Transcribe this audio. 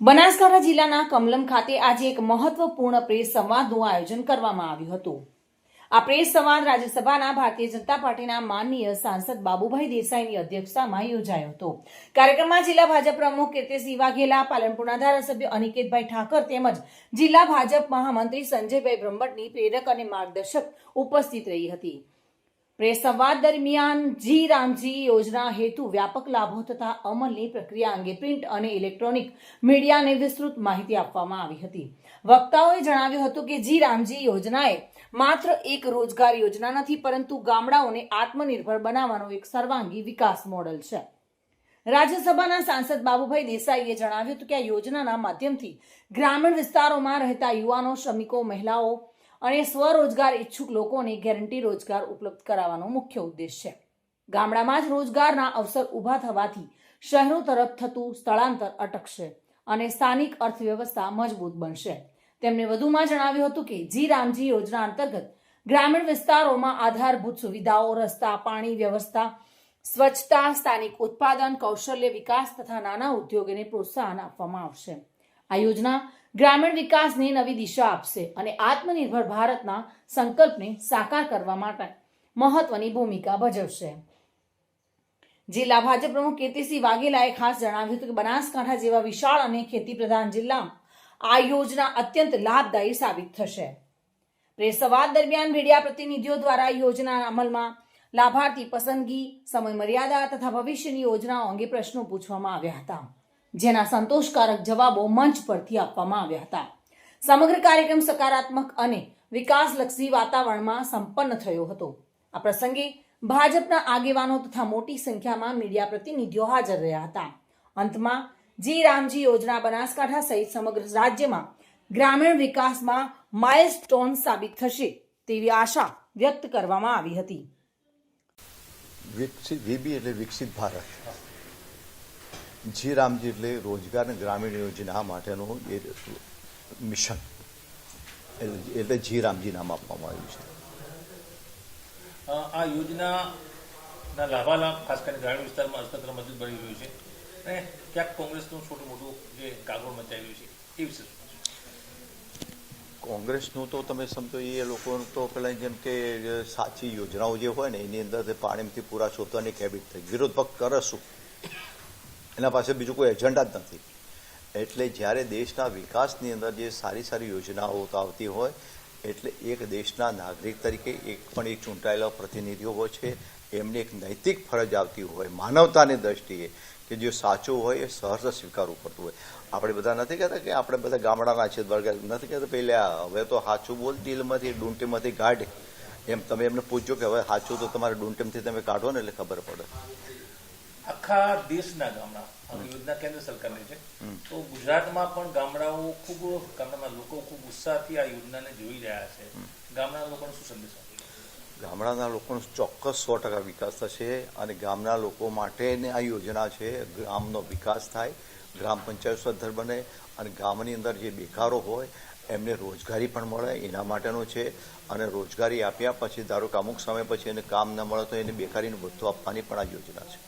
બનાસકાંઠા જિલ્લાના કમલમ ખાતે આજે એક મહત્વપૂર્ણ પ્રેસ સંવાદનું આયોજન કરવામાં આવ્યું હતું. આ પ્રેસ સંવાદ રાજ્યસભાના ભારતીય જનતા પાર્ટીના માનનીય સાંસદ બાબુભાઈ દેસાઈની અધ્યક્ષતામાં યોજાયો હતો. કાર્યક્રમમાં જિલ્લા ભાજપ પ્રમુખ કીર્તિસિંહ વાઘેલા, પાલનપુરના ધારાસભ્ય અનિકેતભાઈ ઠાકર તેમજ જિલ્લા ભાજપ મહામંત્રી સંજયભાઈ બ્રહ્મટની પ્રેરક અને માર્ગદર્શક ઉપસ્થિત રહી હતી. પ્રેસ સંવાદ દરમિયાન જી રામજી યોજના હેતુ વ્યાપક લાભો તથા અમલની પ્રક્રિયા અંગે પ્રિન્ટ અને ઇલેક્ટ્રોનિક મીડિયાને વિસ્તૃત માહિતી આપવામાં આવી હતી. વક્તાઓએ જણાવ્યું હતું કે જી રામજી યોજનાએ માત્ર એક રોજગાર યોજના નથી, પરંતુ ગામડાઓને આત્મનિર્ભર બનાવવાનો એક સર્વાંગી વિકાસ મોડલ છે. રાજ્યસભાના સાંસદ બાબુભાઈ દેસાઈએ જણાવ્યું હતું કે આ યોજનાના માધ્યમથી ગ્રામીણ વિસ્તારોમાં રહેતા યુવાનો, શ્રમિકો, મહિલાઓ અને સ્વરોજગાર ઈચ્છુક લોકોને ગેરંટી રોજગાર ઉપલબ્ધ કરાવવાનો મુખ્ય ઉદ્દેશ છે. ગામડામાં જ રોજગારના અવસર ઊભા થવાથી શહેરો તરફ થતું સ્થળાંતર અટકશે અને સ્થાનિક અર્થવ્યવસ્થા મજબૂત બનશે. તેમણે વધુમાં જણાવ્યું હતું કે જી રામજી યોજના અંતર્ગત ગ્રામીણ વિસ્તારોમાં આધારભૂત સુવિધાઓ, રસ્તા, પાણી વ્યવસ્થા, સ્વચ્છતા, સ્થાનિક ઉત્પાદન, કૌશલ્ય વિકાસ તથા નાના ઉદ્યોગોને પ્રોત્સાહન આપવામાં આવશે. આ યોજના ગ્રામીણ વિકાસને નવી દિશા આપશે અને આત્મનિર્ભર ભારતના સંકલ્પને સાકાર કરવા માટે મહત્વની ભૂમિકા ભજવશે. જિલ્લા ભાજપ પ્રમુખ કીર્તિસિંહ વાઘેલાએ ખાસ જણાવ્યું હતું કે બનાસકાંઠા જેવા વિશાળ અને ખેતી પ્રધાન જિલ્લામાં આ યોજના અત્યંત લાભદાયી સાબિત થશે. પ્રેસ સંવાદ દરમિયાન મીડિયા પ્રતિનિધિઓ દ્વારા યોજના અમલમાં લાભાર્થી પસંદગી સમય મર્યાદા તથા ભવિષ્યની યોજનાઓ અંગે પ્રશ્નો પૂછવામાં આવ્યા હતા. જેના સંતોષકારક જવાબો મંચ પરથી આપવામાં આવ્યા હતા. સમગ્ર કાર્યક્રમ સકારાત્મક અને વિકાસલક્ષી વાતાવરણમાં સંપન્ન થયો હતો. આ પ્રસંગે ભાજપના આગેવાનો તથા મોટી સંખ્યામાં મીડિયા પ્રતિનિધિઓ હાજર રહ્યા હતા. અંતમાં જી રામજી યોજના બનાસકાંઠા સહિત સમગ્ર રાજ્યમાં ગ્રામીણ વિકાસમાં માઇલસ્ટોન સાબિત થશે તેવી આશા વ્યક્ત કરવામાં આવી હતી. વિકસિત, વીબી એટલે વિકસિત ભારત. જી રામજી એટલે રોજગાર અને ગ્રામીણ યોજના માટેનું એ મિશન. એટલે જી રામજી નામ આપવામાં આવ્યું છે. આ યોજનાના લાભાલાભ ખાસ કરીને ગ્રામીણ વિસ્તારમાં અર્થતંત્ર મજબૂત બની રહ્યું છે. અને ક્યાંક કોંગ્રેસનું છોટું મોટું જે કાગળ મચાવ્યું છે એ વિશે કોંગ્રેસનું તો તમે સમજો એ લોકોનું તો પેલા જેમ કે સાચી યોજનાઓ જે હોય ને એની અંદર પાણીમાંથી પૂરા શોધવાની હેબિટ થઈ. વિરોધ પક્ષ કરે શું એના પાસે બીજું કોઈ એજન્ડા જ નથી. એટલે જ્યારે દેશના વિકાસની અંદર જે સારી સારી યોજનાઓ આવતી હોય, એટલે એક દેશના નાગરિક તરીકે એક પણ એક ચૂંટાયેલા પ્રતિનિધિઓ હોય છે, એમને એક નૈતિક ફરજ આવતી હોય, માનવતાની દ્રષ્ટિએ કે જે સાચું હોય એ સહર્ષ સ્વીકારવું પડતું હોય. આપણે બધા નથી કહેતા કે આપણે બધા ગામડાના છે વર્ગ નથી કહેતા, પહેલાં હવે તો સાચું બોલ ડીલમાંથી ડૂંટીમાંથી કાઢે. એમ તમે એમને પૂછજો કે હવે સાચું તો તમારે ડૂંટીમથી તમે કાઢો ને એટલે ખબર પડે. આખા દેશના ગામડા યોજના કેન્દ્ર સરકારની છે. તો ગુજરાતમાં પણ ગામડાઓ ખૂબ ગામડાના લોકો ખૂબ ઉત્સાહથી આ યોજનાને જોઈ રહ્યા છે. ગામડાના લોકોને શું સંદેશ ગામડાના લોકોનો ચોક્કસ સો ટકા વિકાસ થશે અને ગામના લોકો માટેની આ યોજના છે ગામનો વિકાસ થાય ગ્રામ પંચાયત સદ્ધર બને અને ગામની અંદર જે બેકારો હોય એમને રોજગારી પણ મળે એના માટેનો છે. અને રોજગારી આપ્યા પછી ધારો કે અમુક સમય પછી એને કામ ન મળે તો એને બેકારીનું ભથ્થું આપવાની પણ આ યોજના છે.